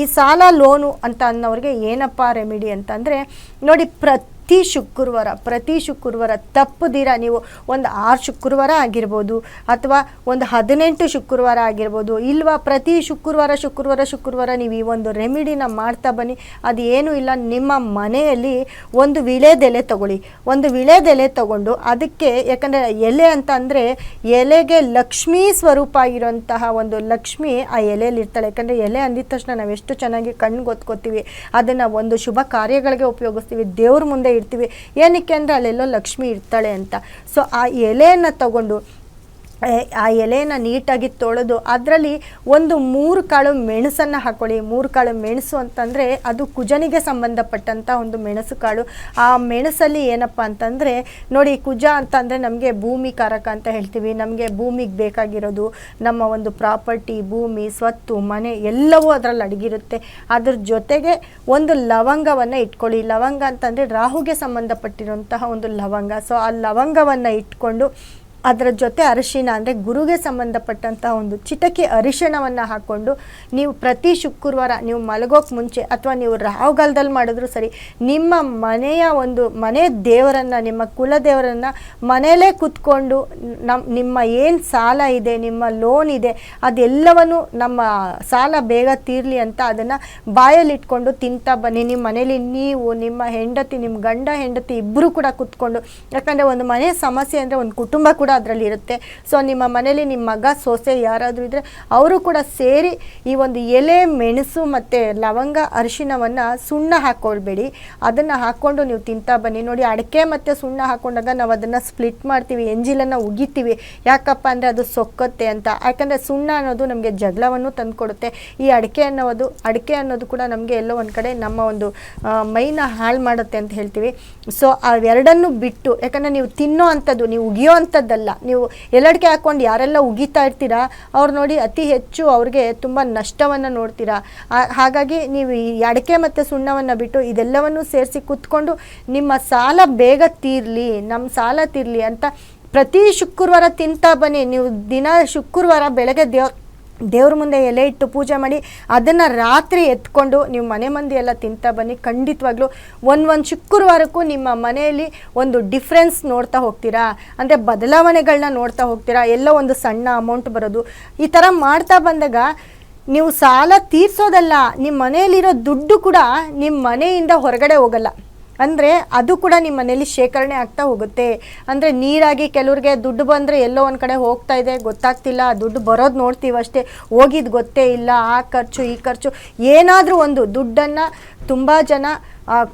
ಈ ಸಾಲ ಲೋನು ಅಂತ ಅನ್ನೋರಿಗೆ ಏನಪ್ಪ ರೆಮಿಡಿ ಅಂತಂದರೆ ನೋಡಿ ಪ್ರತಿ ಶುಕ್ರವಾರ, ಪ್ರತಿ ಶುಕ್ರವಾರ ತಪ್ಪದಿರ ನೀವು ಒಂದು ಆರು ಶುಕ್ರವಾರ ಆಗಿರ್ಬೋದು ಅಥವಾ ಒಂದು ಹದಿನೆಂಟು ಶುಕ್ರವಾರ ಆಗಿರ್ಬೋದು ಇಲ್ವಾ ಪ್ರತಿ ಶುಕ್ರವಾರ ಶುಕ್ರವಾರ ಶುಕ್ರವಾರ ನೀವು ಈ ಒಂದು ರೆಮಿಡಿನ ಮಾಡ್ತಾ ಬನ್ನಿ. ಅದು ಏನೂ ಇಲ್ಲ, ನಿಮ್ಮ ಮನೆಯಲ್ಲಿ ಒಂದು ವಿಳೆದೆಲೆ ತಗೊಳ್ಳಿ. ಒಂದು ವಿಳೆದೆಲೆ ತಗೊಂಡು ಅದಕ್ಕೆ ಯಾಕಂದರೆ ಎಲೆ ಅಂತ ಅಂದರೆ ಎಲೆಗೆ ಲಕ್ಷ್ಮೀ ಸ್ವರೂಪ ಆಗಿರುವಂತಹ ಒಂದು ಲಕ್ಷ್ಮಿ ಆ ಎಲೆಯಲ್ಲಿ ಇರ್ತಾಳೆ. ಯಾಕಂದರೆ ಎಲೆ ಅಂದಿದ ತಕ್ಷಣ ನಾವು ಎಷ್ಟು ಚೆನ್ನಾಗಿ ಕಣ್ಣು ಗೊತ್ಕೋತೀವಿ. ಅದನ್ನು ಒಂದು ಶುಭ ಕಾರ್ಯಗಳಿಗೆ ಉಪಯೋಗಿಸ್ತೀವಿ. ದೇವ್ರ ಮುಂದೆ ಇಡ್ತೀವಿ. ಏನಕ್ಕೆ ಅಂದರೆ ಅಲ್ಲೆಲ್ಲೋ ಲಕ್ಷ್ಮಿ ಇರ್ತಾಳೆ ಅಂತ. ಸೊ ಆ ಎಲೆಯನ್ನು ತಗೊಂಡು ಆ ಎಲೆಯನ್ನು ನೀಟಾಗಿ ತೊಳೆದು ಅದರಲ್ಲಿ ಒಂದು ಮೂರು ಕಾಳು ಮೆಣಸನ್ನು ಹಾಕೊಳ್ಳಿ. ಮೂರು ಕಾಳು ಮೆಣಸು ಅಂತಂದರೆ ಅದು ಕುಜನಿಗೆ ಸಂಬಂಧಪಟ್ಟಂಥ ಒಂದು ಮೆಣಸು ಕಾಳು. ಆ ಮೆಣಸಲ್ಲಿ ಏನಪ್ಪ ಅಂತಂದರೆ ನೋಡಿ ಕುಜ ಅಂತಂದರೆ ನಮಗೆ ಭೂಮಿ ಕಾರಕ ಅಂತ ಹೇಳ್ತೀವಿ. ನಮಗೆ ಭೂಮಿಗೆ ಬೇಕಾಗಿರೋದು ನಮ್ಮ ಒಂದು ಪ್ರಾಪರ್ಟಿ, ಭೂಮಿ, ಸ್ವತ್ತು, ಮನೆ ಎಲ್ಲವೂ ಅದರಲ್ಲಿ ಅಡಗಿರುತ್ತೆ. ಅದ್ರ ಜೊತೆಗೆ ಒಂದು ಲವಂಗವನ್ನು ಇಟ್ಕೊಳ್ಳಿ. ಲವಂಗ ಅಂತಂದರೆ ರಾಹುಗೆ ಸಂಬಂಧಪಟ್ಟಿರುವಂತಹ ಒಂದು ಲವಂಗ. ಸೊ ಆ ಲವಂಗವನ್ನು ಇಟ್ಕೊಂಡು ಅದರ ಜೊತೆ ಅರಿಶಿಣ ಅಂದರೆ ಗುರುಗೆ ಸಂಬಂಧಪಟ್ಟಂತಹ ಒಂದು ಚಿಟಕಿ ಅರಿಶಿಣವನ್ನು ಹಾಕ್ಕೊಂಡು ನೀವು ಪ್ರತಿ ಶುಕ್ರವಾರ ನೀವು ಮಲಗೋಕೆ ಮುಂಚೆ ಅಥವಾ ನೀವು ರಾಹುಗಾಲದಲ್ಲಿ ಮಾಡಿದ್ರು ಸರಿ, ನಿಮ್ಮ ಮನೆಯ ಒಂದು ಮನೆ ದೇವರನ್ನು, ನಿಮ್ಮ ಕುಲದೇವರನ್ನು ಮನೆಯಲ್ಲೇ ಕೂತ್ಕೊಂಡು ನಮ್ಮ ನಿಮ್ಮ ಏನು ಸಾಲ ಇದೆ, ನಿಮ್ಮ ಲೋನ್ ಇದೆ, ಅದೆಲ್ಲವನ್ನು ನಮ್ಮ ಸಾಲ ಬೇಗ ತೀರಲಿ ಅಂತ ಅದನ್ನು ಬಾಯಲ್ಲಿಟ್ಕೊಂಡು ತಿಂತಾ ಬನ್ನಿ. ನಿಮ್ಮ ಮನೇಲಿ ನೀವು, ನಿಮ್ಮ ಹೆಂಡತಿ, ನಿಮ್ಮ ಗಂಡ, ಹೆಂಡತಿ ಇಬ್ಬರೂ ಕೂಡ ಕೂತ್ಕೊಂಡು, ಯಾಕಂದರೆ ಒಂದು ಮನೆ ಸಮಸ್ಯೆ ಅಂದರೆ ಒಂದು ಕುಟುಂಬ ಕೂಡ ಅದರಲ್ಲಿ ಇರುತ್ತೆ. ಸೊ ನಿಮ್ಮ ಮನೇಲಿ ನಿಮ್ಮ ಮಗ, ಸೊಸೆ ಯಾರಾದರೂ ಇದ್ದರೆ ಅವರು ಕೂಡ ಸೇರಿ ಈ ಒಂದು ಎಲೆ, ಮೆಣಸು ಮತ್ತು ಲವಂಗ ಅರಿಶಿನವನ್ನು ಸುಣ್ಣ ಹಾಕ್ಕೊಳ್ಬೇಡಿ ಅದನ್ನು ಹಾಕ್ಕೊಂಡು ನೀವು ತಿಂತಾ ಬನ್ನಿ. ನೋಡಿ, ಅಡಿಕೆ ಮತ್ತು ಸುಣ್ಣ ಹಾಕ್ಕೊಂಡಾಗ ನಾವು ಅದನ್ನು ಸ್ಪ್ಲಿಟ್ ಮಾಡ್ತೀವಿ, ಎಂಜಿಲನ್ನು ಉಗಿತೀವಿ. ಯಾಕಪ್ಪ ಅಂದರೆ ಅದು ಸೊಕ್ಕತ್ತೆ ಅಂತ. ಯಾಕಂದರೆ ಸುಣ್ಣ ಅನ್ನೋದು ನಮಗೆ ಜಗಳವನ್ನು ತಂದುಕೊಡುತ್ತೆ. ಈ ಅಡಿಕೆ ಅನ್ನೋದು ಅಡಿಕೆ ಅನ್ನೋದು ಕೂಡ ನಮಗೆ ಎಲ್ಲೋ ಒಂದು ಕಡೆ ನಮ್ಮ ಒಂದು ಮೈನ ಹಾಳು ಮಾಡುತ್ತೆ ಅಂತ ಹೇಳ್ತೀವಿ. ಸೊ ಅವೆರಡನ್ನು ಬಿಟ್ಟು, ಯಾಕಂದರೆ ನೀವು ತಿನ್ನೋ ಅಂಥದ್ದು ನೀವು ಉಗಿಯೋ ನೀವು ಎಲ್ಲಡಿಕೆ ಹಾಕ್ಕೊಂಡು ಯಾರೆಲ್ಲ ಉಗಿತಾ ಇರ್ತೀರಾ, ಅವ್ರು ನೋಡಿ ಅತಿ ಹೆಚ್ಚು ಅವ್ರಿಗೆ ತುಂಬ ನಷ್ಟವನ್ನು ನೋಡ್ತೀರಾ. ಹಾಗಾಗಿ ನೀವು ಈ ಅಡಿಕೆ ಮತ್ತು ಸುಣ್ಣವನ್ನು ಬಿಟ್ಟು ಇದೆಲ್ಲವನ್ನು ಸೇರಿಸಿ ಕೂತ್ಕೊಂಡು ನಿಮ್ಮ ಸಾಲ ಬೇಗ ತೀರಲಿ ನಮ್ಮ ಸಾಲ ತೀರಲಿ ಅಂತ ಪ್ರತಿ ಶುಕ್ರವಾರ ತಿಂತಾ ಬನ್ನಿ. ನೀವು ದಿನ ಶುಕ್ರವಾರ ಬೆಳಗ್ಗೆ ದೇವ್ ದೇವ್ರ ಮುಂದೆ ಎಲೆ ಇಟ್ಟು ಪೂಜೆ ಮಾಡಿ ಅದನ್ನು ರಾತ್ರಿ ಎತ್ಕೊಂಡು ನೀವು ಮನೆ ಮಂದಿ ಎಲ್ಲ ತಿಂತಾ ಬನ್ನಿ. ಖಂಡಿತವಾಗ್ಲೂ ಒಂದು ಒಂದು ಶುಕ್ರವಾರಕ್ಕೂ ನಿಮ್ಮ ಮನೆಯಲ್ಲಿ ಒಂದು ಡಿಫ್ರೆನ್ಸ್ ನೋಡ್ತಾ ಹೋಗ್ತೀರಾ? ಅಂದರೆ ಬದಲಾವಣೆಗಳನ್ನ ನೋಡ್ತಾ ಹೋಗ್ತೀರಾ? ಎಲ್ಲ ಒಂದು ಸಣ್ಣ ಅಮೌಂಟ್ ಬರೋದು. ಈ ಥರ ಮಾಡ್ತಾ ಬಂದಾಗ ನೀವು ಸಾಲ ತೀರಿಸೋದಲ್ಲ, ನಿಮ್ಮ ಮನೆಯಲ್ಲಿರೋ ದುಡ್ಡು ಕೂಡ ನಿಮ್ಮ ಮನೆಯಿಂದ ಹೊರಗಡೆ ಹೋಗಲ್ಲ. ಅಂದರೆ ಅದು ಕೂಡ ನಿಮ್ಮ ಮನೇಲಿ ಶೇಖರಣೆ ಆಗ್ತಾ ಹೋಗುತ್ತೆ. ಅಂದರೆ ನೀರಾಗಿ ಕೆಲವ್ರಿಗೆ ದುಡ್ಡು ಬಂದರೆ ಎಲ್ಲೋ ಒಂದು ಕಡೆ ಹೋಗ್ತಾ ಇದೆ, ಗೊತ್ತಾಗ್ತಿಲ್ಲ, ದುಡ್ಡು ಬರೋದು ನೋಡ್ತೀವಿ ಅಷ್ಟೇ ಹೋಗಿದ್ದು ಗೊತ್ತೇ ಇಲ್ಲ, ಆ ಖರ್ಚು, ಈ ಖರ್ಚು, ಏನಾದರೂ ಒಂದು ದುಡ್ಡನ್ನು ತುಂಬ ಜನ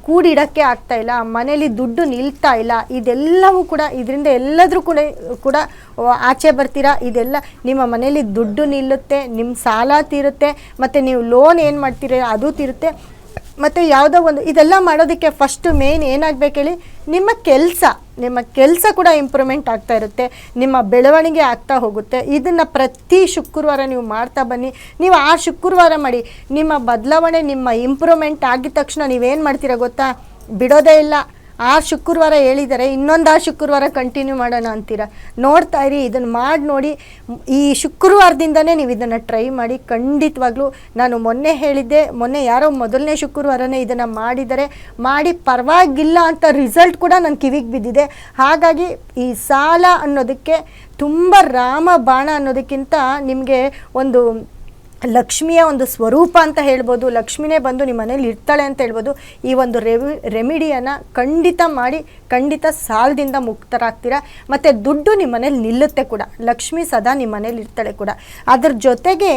ಕೂಡಿಡೋಕ್ಕೆ ಆಗ್ತಾ ಇಲ್ಲ, ಮನೇಲಿ ದುಡ್ಡು ನಿಲ್ತಾ ಇಲ್ಲ, ಇದೆಲ್ಲವೂ ಕೂಡ ಇದರಿಂದ ಎಲ್ಲದರೂ ಕೂಡ ಕೂಡ ಆಚೆ ಬರ್ತೀರಾ, ಇದೆಲ್ಲ ನಿಮ್ಮ ಮನೇಲಿ ದುಡ್ಡು ನಿಲ್ಲುತ್ತೆ ನಿಮ್ಮ ಸಾಲ ತೀರುತ್ತೆ, ಮತ್ತು ನೀವು ಲೋನ್ ಏನು ಮಾಡ್ತೀರ ಅದು ತೀರುತ್ತೆ ಮತ್ತು ಯಾವುದೋ ಒಂದು ಇದೆಲ್ಲ ಮಾಡೋದಕ್ಕೆ ಫಸ್ಟು ಮೇನ್ ಏನಾಗಬೇಕು ಹೇಳಿ, ನಿಮ್ಮ ಕೆಲಸ ನಿಮ್ಮ ಕೆಲಸ ಕೂಡ ಇಂಪ್ರೂವ್ಮೆಂಟ್ ಆಗ್ತಾ ಇರುತ್ತೆ. ನಿಮ್ಮ ಬೆಳವಣಿಗೆ ಆಗ್ತಾ ಹೋಗುತ್ತೆ. ಇದನ್ನು ಪ್ರತಿ ಶುಕ್ರವಾರ ನೀವು ಮಾಡ್ತಾ ಬನ್ನಿ. ನೀವು ಆ ಶುಕ್ರವಾರ ಮಾಡಿ, ನಿಮ್ಮ ಬದಲಾವಣೆ, ನಿಮ್ಮ ಇಂಪ್ರೂವ್ಮೆಂಟ್ ಆಗಿದ ತಕ್ಷಣ ನೀವೇನು ಮಾಡ್ತೀರಾ ಗೊತ್ತಾ? ಬಿಡೋದೇ ಇಲ್ಲ. ಆ ಶುಕ್ರವಾರ ಹೇಳಿದರೆ ಇನ್ನೊಂದು ಆ ಶುಕ್ರವಾರ ಕಂಟಿನ್ಯೂ ಮಾಡೋಣ ಅಂತೀರ? ನೋಡ್ತಾ ಇರಿ ಇದನ್ನು ಮಾಡಿ ನೋಡಿ. ಈ ಶುಕ್ರವಾರದಿಂದನೇ ನೀವು ಇದನ್ನು ಟ್ರೈ ಮಾಡಿ. ಖಂಡಿತವಾಗ್ಲೂ ನಾನು ಮೊನ್ನೆ ಹೇಳಿದ್ದೆ, ಮೊನ್ನೆ ಯಾರೋ ಮೊದಲನೇ ಶುಕ್ರವಾರನೇ ಇದನ್ನು ಮಾಡಿದರೆ, ಮಾಡಿ ಪರವಾಗಿಲ್ಲ ಅಂತ ರಿಸಲ್ಟ್ ಕೂಡ ನನ್ನ ಕಿವಿಗೆ ಬಿದ್ದಿದೆ. ಹಾಗಾಗಿ ಈ ಸಾಲ ಅನ್ನೋದಕ್ಕೆ ತುಂಬ ರಾಮ ಬಾಣ ಅನ್ನೋದಕ್ಕಿಂತ ನಿಮಗೆ ಒಂದು ಲಕ್ಷ್ಮಿಯ ಒಂದು ಸ್ವರೂಪ ಅಂತ ಹೇಳ್ಬೋದು, ಲಕ್ಷ್ಮಿನೇ ಬಂದು ನಿಮ್ಮ ಮನೇಲಿ ಇರ್ತಾಳೆ ಅಂತ ಹೇಳ್ಬೋದು, ಈ ಒಂದು ರೆವಿ, ರೆಮಿಡಿಯನ್ನು ಖಂಡಿತ ಮಾಡಿ, ಖಂಡಿತ ಸಾಲದಿಂದ ಮುಕ್ತರಾಗ್ತೀರಾ? ಮತ್ತು ದುಡ್ಡು ನಿಮ್ಮ ಮನೇಲಿ ನಿಲ್ಲುತ್ತೆ ಕೂಡ, ಲಕ್ಷ್ಮಿ ಸದಾ ನಿಮ್ಮ ಮನೇಲಿ ಇರ್ತಾಳೆ ಕೂಡ. ಅದ್ರ ಜೊತೆಗೆ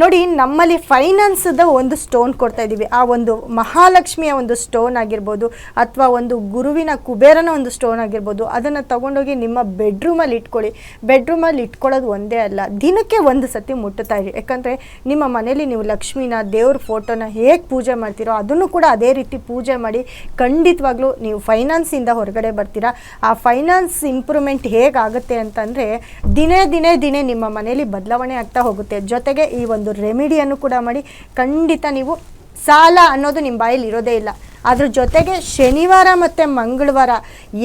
ನೋಡಿ, ನಮ್ಮಲ್ಲಿ ಫೈನಾನ್ಸ್ದ ಒಂದು ಸ್ಟೋನ್ ಕೊಡ್ತಾ ಇದ್ದೀವಿ. ಆ ಒಂದು ಮಹಾಲಕ್ಷ್ಮಿಯ ಒಂದು ಸ್ಟೋನ್ ಆಗಿರ್ಬೋದು ಅಥವಾ ಒಂದು ಗುರುವಿನ ಕುಬೇರನ ಒಂದು ಸ್ಟೋನ್ ಆಗಿರ್ಬೋದು, ಅದನ್ನು ತಗೊಂಡೋಗಿ ನಿಮ್ಮ ಬೆಡ್ರೂಮಲ್ಲಿ ಇಟ್ಕೊಳ್ಳಿ. ಬೆಡ್ರೂಮಲ್ಲಿ ಇಟ್ಕೊಳ್ಳೋದು ಒಂದೇ ಅಲ್ಲ, ದಿನಕ್ಕೆ ಒಂದು ಸತಿ ಮುಟ್ಟುತ್ತಾ ಇರಿ. ಯಾಕಂದರೆ ನಿಮ್ಮ ಮನೇಲಿ ನೀವು ಲಕ್ಷ್ಮಿನ, ದೇವ್ರ ಫೋಟೋನ ಹೇಗೆ ಪೂಜೆ ಮಾಡ್ತೀರೋ ಅದನ್ನು ಕೂಡ ಅದೇ ರೀತಿ ಪೂಜೆ ಮಾಡಿ ಖಂಡಿತವಾಗ್ಲೂ ನೀವು ಫೈನಾನ್ಸಿಂದ ಹೊರಗಡೆ ಬರ್ತೀರಾ. ಆ ಫೈನಾನ್ಸ್ ಇಂಪ್ರೂವ್ಮೆಂಟ್ ಹೇಗಾಗುತ್ತೆ ಅಂತಂದರೆ ದಿನೇ ದಿನೇ ದಿನೇ ನಿಮ್ಮ ಮನೇಲಿ ಬದಲಾವಣೆ ಆಗ್ತಾ ಹೋಗುತ್ತೆ. ಜೊತೆಗೆ ಈ ರೆಮಿಡಿಯನ್ನು ಕೂಡ ಮಾಡಿ ಖಂಡಿತ ನೀವು ಸಾಲ ಅನ್ನೋದು ನಿಮ್ಮ ಬಾಯಲ್ಲಿ ಇರೋದೇ ಇಲ್ಲ. ಅದ್ರ ಜೊತೆಗೆ ಶನಿವಾರ ಮತ್ತು ಮಂಗಳವಾರ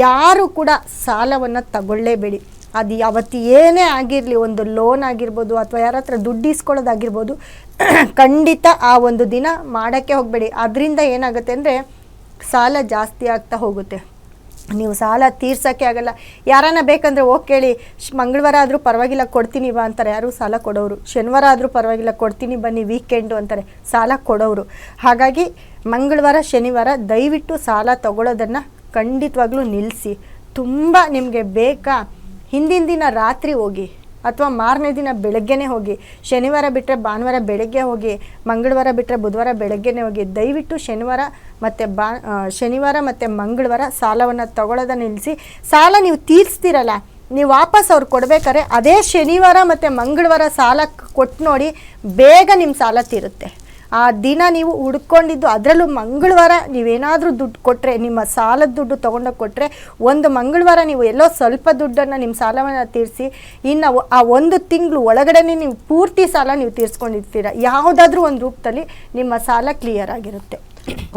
ಯಾರು ಕೂಡ ಸಾಲವನ್ನು ತಗೊಳ್ಳೇಬೇಡಿ. ಅದು ಯಾವತ್ತು ಏನೇ ಆಗಿರಲಿ, ಒಂದು ಲೋನ್ ಆಗಿರ್ಬೋದು ಅಥವಾ ಯಾರ ಹತ್ರ ದುಡ್ಡು ಇಸ್ಕೊಳ್ಳೋದಾಗಿರ್ಬೋದು, ಖಂಡಿತ ಆ ಒಂದು ದಿನ ಮಾಡೋಕ್ಕೆ ಹೋಗಬೇಡಿ. ಅದರಿಂದ ಏನಾಗುತ್ತೆ ಅಂದರೆ ಸಾಲ ಜಾಸ್ತಿ ಆಗ್ತಾ ಹೋಗುತ್ತೆ. ನೀವು ಸಾಲ ತೀರ್ಸೋಕ್ಕೆ ಆಗಲ್ಲ. ಯಾರನ್ನ ಬೇಕಂದ್ರೆ ಹೋಗಿ ಕೇಳಿ. ಮಂಗಳವಾರ ಆದರೂ ಪರವಾಗಿಲ್ಲ ಕೊಡ್ತೀನಿ ಬಾ ಅಂತಾರೆ. ಯಾರು ಸಾಲ ಕೊಡೋರು ಶನಿವಾರ ಆದರೂ ಪರವಾಗಿಲ್ಲ ಕೊಡ್ತೀನಿ ಬನ್ನಿ ವೀಕೆಂಡು ಅಂತಾರೆ. ಸಾಲ ಕೊಡೋರು ಹಾಗಾಗಿ ಮಂಗಳವಾರ, ಶನಿವಾರ ದಯವಿಟ್ಟು ಸಾಲ ತಗೊಳ್ಳೋದನ್ನು ಖಂಡಿತವಾಗ್ಲೂ ನಿಲ್ಲಿಸಿ ತುಂಬ ನಿಮಗೆ ಬೇಕಾ? ಹಿಂದಿನ ದಿನ ರಾತ್ರಿ ಹೋಗಿ. ಅಥವಾ ಮಾರನೇ ದಿನ ಬೆಳಗ್ಗೆನೇ ಹೋಗಿ, ಶನಿವಾರ ಬಿಟ್ಟರೆ ಭಾನುವಾರ ಬೆಳಗ್ಗೆ ಹೋಗಿ, ಮಂಗಳವಾರ ಬಿಟ್ಟರೆ ಬುಧವಾರ ಬೆಳಗ್ಗೆನೇ ಹೋಗಿ, ದಯವಿಟ್ಟು ಶನಿವಾರ ಮತ್ತು ಬಾ ಶನಿವಾರ ಮತ್ತು ಮಂಗಳವಾರ ಸಾಲವನ್ನು ತಗೊಳ್ಳೋದ ನಿಲ್ಲಿಸಿ ಸಾಲ ನೀವು ತೀರಿಸ್ತೀರಲ್ಲ, ನೀವು ವಾಪಸ್ ಅವ್ರು ಕೊಡಬೇಕಾದ್ರೆ ಅದೇ ಶನಿವಾರ ಮತ್ತು ಮಂಗಳವಾರ ಸಾಲ ಕೊಟ್ಟು ನೋಡಿ, ಬೇಗ ನಿಮ್ಮ ಸಾಲ ತೀರುತ್ತೆ. ಆ ದಿನ ನೀವು ಹುಡ್ಕೊಂಡಿದ್ದು ಅದರಲ್ಲೂ ಮಂಗಳವಾರ ನೀವೇನಾದರೂ ದುಡ್ಡು ಕೊಟ್ಟರೆ ನಿಮ್ಮ ಸಾಲದ ದುಡ್ಡು ತೊಗೊಂಡೋಗಿ ಕೊಟ್ಟರೆ ಒಂದು ಮಂಗಳವಾರ ನೀವು ಎಲ್ಲೋ ಸ್ವಲ್ಪ ದುಡ್ಡನ್ನು ನಿಮ್ಮ ಸಾಲವನ್ನು ತೀರಿಸಿ, ಇನ್ನು ಆ ಒಂದು ತಿಂಗಳು ಒಳಗಡೆನೆ ನೀವು ಪೂರ್ತಿ ಸಾಲ ನೀವು ತೀರಿಸ್ಕೊಂಡಿರ್ತೀರ. ಯಾವುದಾದ್ರೂ ಒಂದು ರೂಪದಲ್ಲಿ ನಿಮ್ಮ ಸಾಲ ಕ್ಲಿಯರ್ ಆಗಿರುತ್ತೆ.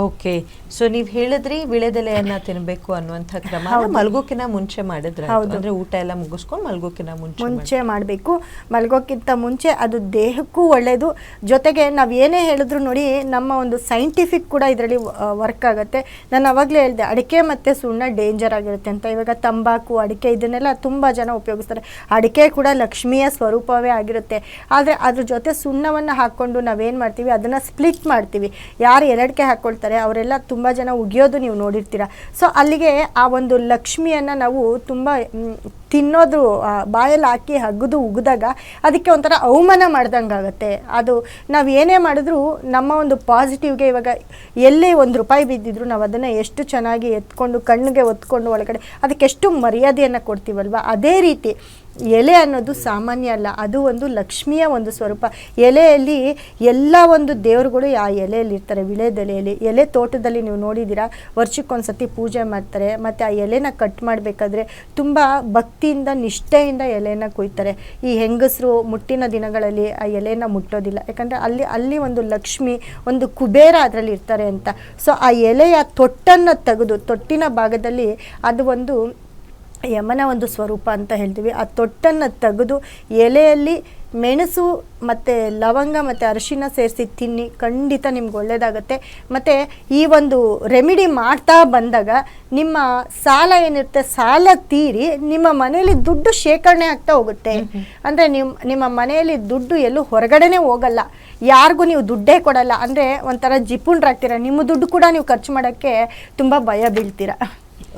ಓಕೆ ಸೊ ನೀವು ಹೇಳಿದ್ರಿ ವಿಳೆದೆಲೆಯನ್ನ ತಿನ್ಬೇಕು ಅನ್ನುವಂಥ ಕ್ರಮ. ಮಲಗೋಕಿನ ಮುಂಚೆ ಮಾಡಿದ್ರೆ ಹೌದಂದ್ರೆ ಊಟ ಎಲ್ಲ ಮುಗಿಸ್ಕೊಂಡು ಮಲಗೋಕಿನ ಮುಂಚೆ ಮುಂಚೆ ಮಾಡಬೇಕು. ಮಲಗೋಕ್ಕಿಂತ ಮುಂಚೆ ಅದು ದೇಹಕ್ಕೂ ಒಳ್ಳೆಯದು ಜೊತೆಗೆ ನಾವು ಏನೇ ಹೇಳಿದ್ರು ನೋಡಿ ನಮ್ಮ ಒಂದು ಸೈಂಟಿಫಿಕ್ ಕೂಡ ಇದರಲ್ಲಿ ವರ್ಕ್ ಆಗುತ್ತೆ. ನಾನು ಅವಾಗಲೇ ಹೇಳಿದೆ ಅಡಿಕೆ ಮತ್ತು ಸುಣ್ಣ ಡೇಂಜರ್ ಆಗಿರುತ್ತೆ ಅಂತ. ಇವಾಗ ತಂಬಾಕು ಅಡಿಕೆ ಇದನ್ನೆಲ್ಲ ತುಂಬ ಜನ ಉಪಯೋಗಿಸ್ತಾರೆ. ಅಡಿಕೆ ಕೂಡ ಲಕ್ಷ್ಮಿಯ ಸ್ವರೂಪವೇ ಆಗಿರುತ್ತೆ. ಆದರೆ ಅದ್ರ ಜೊತೆ ಸುಣ್ಣವನ್ನು ಹಾಕ್ಕೊಂಡು ನಾವೇನು ಮಾಡ್ತೀವಿ? ಅದನ್ನು ಸ್ಪ್ಲಿಟ್ ಮಾಡ್ತೀವಿ. ಯಾರು ಎರಡಿಕೆ ಹಾಕ್ಕೊಳ್ತಾರೆ ಅವರೆಲ್ಲ ತುಂಬ ಜನ ಉಗಿಯೋದು ನೀವು ನೋಡಿರ್ತೀರ. ಸೊ ಅಲ್ಲಿಗೆ ಆ ಒಂದು ಲಕ್ಷ್ಮಿಯನ್ನು ನಾವು ತುಂಬ ತಿನ್ನೋದು ಬಾಯಲ್ಲಿ ಹಾಕಿ ಹಗ್ಗದು ಉಗಿದಾಗ ಅದಕ್ಕೆ ಒಂಥರ ಅವಮಾನ ಮಾಡ್ದಂಗೆ ಆಗುತ್ತೆ ಅದು ನಾವು ಏನೇ ಮಾಡಿದ್ರೂ ನಮ್ಮ ಒಂದು ಪಾಸಿಟಿವ್ಗೆ ಇವಾಗ ಎಲ್ಲೇ ಒಂದು ರೂಪಾಯಿ ಬಿದ್ದಿದ್ರು ನಾವು ಅದನ್ನು ಎಷ್ಟು ಚೆನ್ನಾಗಿ ಎತ್ಕೊಂಡು ಕಣ್ಣಿಗೆ ಒತ್ಕೊಂಡು ಒಳಗಡೆ ಅದಕ್ಕೆ ಎಷ್ಟು ಮರ್ಯಾದೆಯನ್ನು ಕೊಡ್ತೀವಲ್ವ? ಅದೇ ರೀತಿ ಎಲೆ ಅನ್ನೋದು ಸಾಮಾನ್ಯ ಅಲ್ಲ, ಅದು ಒಂದು ಲಕ್ಷ್ಮಿಯ ಒಂದು ಸ್ವರೂಪ. ಎಲೆಯಲ್ಲಿ ಎಲ್ಲ ಒಂದು ದೇವರುಗಳು ಆ ಎಲೆಯಲ್ಲಿ ಇರ್ತಾರೆ, ವಿಳೆದೆಲೆಯಲ್ಲಿ. ಎಲೆ ತೋಟದಲ್ಲಿ ನೀವು ನೋಡಿದ್ದೀರಾ, ವರ್ಷಕ್ಕೊಂದ್ಸತಿ ಪೂಜೆ ಮಾಡ್ತಾರೆ, ಮತ್ತು ಆ ಎಲೆನ ಕಟ್ ಮಾಡಬೇಕಾದ್ರೆ ತುಂಬ ಭಕ್ತಿಯಿಂದ, ನಿಷ್ಠೆಯಿಂದ ಎಲೆನ ಕೊಯ್ತಾರೆ. ಈ ಹೆಂಗಸರು ಮುಟ್ಟಿನ ದಿನಗಳಲ್ಲಿ ಆ ಎಲೆನ ಮುಟ್ಟೋದಿಲ್ಲ. ಯಾಕಂದರೆ ಅಲ್ಲಿ ಅಲ್ಲಿ ಒಂದು ಲಕ್ಷ್ಮಿ, ಒಂದು ಕುಬೇರ ಅದರಲ್ಲಿ ಇರ್ತಾರೆ ಅಂತ. ಸೊ ಆ ಎಲೆಯ ತೊಟ್ಟನ್ನು ತೆಗೆದು, ತೊಟ್ಟಿನ ಭಾಗದಲ್ಲಿ ಅದು ಒಂದು ಯಮನ ಒಂದು ಸ್ವರೂಪ ಅಂತ ಹೇಳ್ತೀವಿ. ಆ ತೊಟ್ಟನ್ನು ತೆಗೆದು ಎಲೆಯಲ್ಲಿ ಮೆಣಸು ಮತ್ತು ಲವಂಗ ಮತ್ತು ಅರಿಶಿನ ಸೇರಿಸಿ ತಿನ್ನಿ, ಖಂಡಿತ ನಿಮ್ಗೆ ಒಳ್ಳೆಯದಾಗುತ್ತೆ ಮತ್ತು ಈ ಒಂದು ರೆಮಿಡಿ ಮಾಡ್ತಾ ಬಂದಾಗ ನಿಮ್ಮ ಸಾಲ ಏನಿರುತ್ತೆ, ಸಾಲ ತೀರಿ, ನಿಮ್ಮ ಮನೆಯಲ್ಲಿ ದುಡ್ಡು ಶೇಖರಣೆ ಆಗ್ತಾ ಹೋಗುತ್ತೆ. ಅಂದರೆ ನಿಮ್ಮ ನಿಮ್ಮ ಮನೆಯಲ್ಲಿ ದುಡ್ಡು ಎಲ್ಲೂ ಹೊರಗಡೆನೇ ಹೋಗಲ್ಲ. ಯಾರಿಗೂ ನೀವು ದುಡ್ಡೇ ಕೊಡಲ್ಲ. ಅಂದರೆ ಒಂಥರ ಜಿಪುಣ್ರಾಗ್ತೀರ. ನಿಮ್ಮ ದುಡ್ಡು ಕೂಡ ನೀವು ಖರ್ಚು ಮಾಡೋಕ್ಕೆ ತುಂಬ ಭಯ ಬೀಳ್ತೀರ.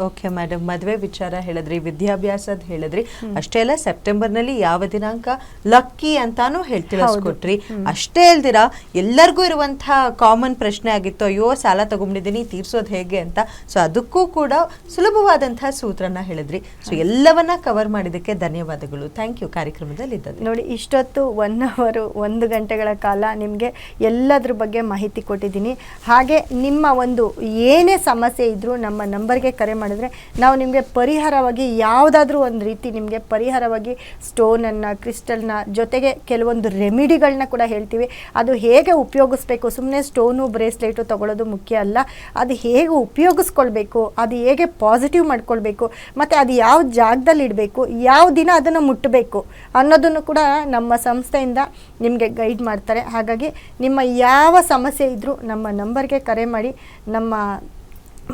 ಓಕೆ ಮೇಡಮ್ ಮದುವೆ ವಿಚಾರ ಹೇಳಿದ್ರಿ ವಿದ್ಯಾಭ್ಯಾಸದ ಹೇಳಿದ್ರಿ. ಅಷ್ಟೇ ಅಲ್ಲ ಸೆಪ್ಟೆಂಬರ್ನಲ್ಲಿ ಯಾವ ದಿನಾಂಕ? ಲಕ್ಕಿ ಅಂತಾನು ಹೇಳ್ತೀವಿ ತಿಳಿಸ್ಕೊಟ್ರಿ ಅಷ್ಟೇ ಅಲ್ದಿರ ಎಲ್ಲರಿಗೂ ಇರುವಂತಹ ಕಾಮನ್ ಪ್ರಶ್ನೆ ಆಗಿತ್ತು ಅಯ್ಯೋ ಸಾಲ ತಗೊಂಡಿದ್ದೀನಿ ತೀರ್ಸೋದು ಹೇಗೆ? ಅಂತ. ಸೊ ಅದಕ್ಕೂ ಕೂಡ ಸುಲಭವಾದಂತಹ ಸೂತ್ರನ ಹೇಳಿದ್ರಿ. ಸೊ ಎಲ್ಲವನ್ನ ಕವರ್ ಮಾಡಿದಕ್ಕೆ ಧನ್ಯವಾದಗಳು. ಥ್ಯಾಂಕ್ ಯು ಕಾರ್ಯಕ್ರಮದಲ್ಲಿ ಇದ್ದದ್ದು. ನೋಡಿ ಇಷ್ಟೊತ್ತು ಒನ್ ಅವರ್ ಒಂದು ಗಂಟೆಗಳ ಕಾಲ ನಿಮಗೆ ಎಲ್ಲದ್ರ ಬಗ್ಗೆ ಮಾಹಿತಿ ಕೊಟ್ಟಿದ್ದೀನಿ. ಹಾಗೆ ನಿಮ್ಮ ಒಂದು ಏನೇ ಸಮಸ್ಯೆ ಇದ್ರೂ ನಮ್ಮ ನಂಬರ್ಗೆ ಕರೆ ಮಾಡಿದ್ರೆ ನಾವು ನಿಮಗೆ ಪರಿಹಾರವಾಗಿ ಯಾವುದಾದ್ರೂ ಒಂದು ರೀತಿ ನಿಮಗೆ ಪರಿಹಾರವಾಗಿ ಸ್ಟೋನನ್ನು ಕ್ರಿಸ್ಟಲ್ನ ಜೊತೆಗೆ ಕೆಲವೊಂದು ರೆಮಿಡಿಗಳನ್ನ ಕೂಡ ಹೇಳ್ತೀವಿ. ಅದು ಹೇಗೆ ಉಪಯೋಗಿಸ್ಬೇಕು? ಸುಮ್ಮನೆ ಸ್ಟೋನು ಬ್ರೇಸ್ಲೆಟು ತಗೊಳ್ಳೋದು ಮುಖ್ಯ ಅಲ್ಲ. ಅದು ಹೇಗೆ ಉಪಯೋಗಿಸ್ಕೊಳ್ಬೇಕು? ಅದು ಹೇಗೆ ಪಾಸಿಟಿವ್ ಮಾಡ್ಕೊಳ್ಬೇಕು? ಮತ್ತು ಅದು ಯಾವ ಜಾಗದಲ್ಲಿ ಇಡಬೇಕು? ಯಾವ ದಿನ ಅದನ್ನು ಮುಟ್ಟಬೇಕು ಅನ್ನೋದನ್ನು ಕೂಡ ನಮ್ಮ ಸಂಸ್ಥೆಯಿಂದ ನಿಮಗೆ ಗೈಡ್ ಮಾಡ್ತಾರೆ. ಹಾಗಾಗಿ ನಿಮ್ಮ ಯಾವ ಸಮಸ್ಯೆ ಇದ್ದರೂ ನಮ್ಮ ನಂಬರ್ಗೆ ಕರೆ ಮಾಡಿ, ನಮ್ಮ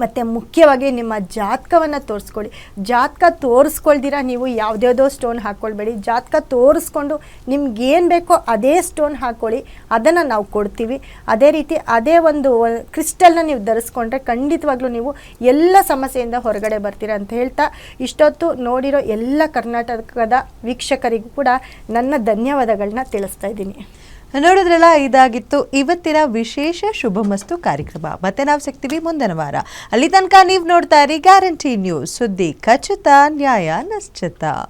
ಮತ್ತು ಮುಖ್ಯವಾಗಿ ನಿಮ್ಮ ಜಾತಕವನ್ನು ತೋರಿಸ್ಕೊಳ್ಳಿ. ಜಾತಕ ತೋರಿಸ್ಕೊಳ್ದಿರ ನೀವು ಯಾವುದ್ಯಾವುದೋ ಸ್ಟೋನ್ ಹಾಕ್ಕೊಳ್ಬೇಡಿ ಜಾತಕ ತೋರಿಸ್ಕೊಂಡು ನಿಮ್ಗೇನು ಬೇಕೋ ಅದೇ ಸ್ಟೋನ್ ಹಾಕ್ಕೊಳ್ಳಿ ಅದನ್ನು ನಾವು ಕೊಡ್ತೀವಿ. ಅದೇ ರೀತಿ ಅದೇ ಒಂದು ಕ್ರಿಸ್ಟಲ್ನ ನೀವು ಧರಿಸ್ಕೊಂಡ್ರೆ ಖಂಡಿತವಾಗ್ಲೂ ನೀವು ಎಲ್ಲ ಸಮಸ್ಯೆಯಿಂದ ಹೊರಗಡೆ ಬರ್ತೀರ ಅಂತ ಹೇಳ್ತಾ ಇಷ್ಟೊತ್ತು ನೋಡಿರೋ ಎಲ್ಲ ಕರ್ನಾಟಕದ ವೀಕ್ಷಕರಿಗೂ ಕೂಡ ನನ್ನ ಧನ್ಯವಾದಗಳನ್ನ ತಿಳಿಸ್ತಾ ಇದ್ದೀನಿ. ನೋಡಿದ್ರಲ್ಲ, ಇದಾಗಿತ್ತು. ಇವತ್ತಿನ ವಿಶೇಷ ಶುಭಮಸ್ತು ಕಾರ್ಯಕ್ರಮ. ಮತ್ತೆ ನಾವು ಸಿಗ್ತೀವಿ ಮುಂದಿನ ವಾರ. ಅಲ್ಲಿ ತನಕ ನೀವು ನೋಡ್ತಾ ಇರಿ ಗ್ಯಾರಂಟಿ ನ್ಯೂಸ್. ಸುದ್ದಿ ಖಚಿತ, ನ್ಯಾಯ, ನಿಶ್ಚಿತ.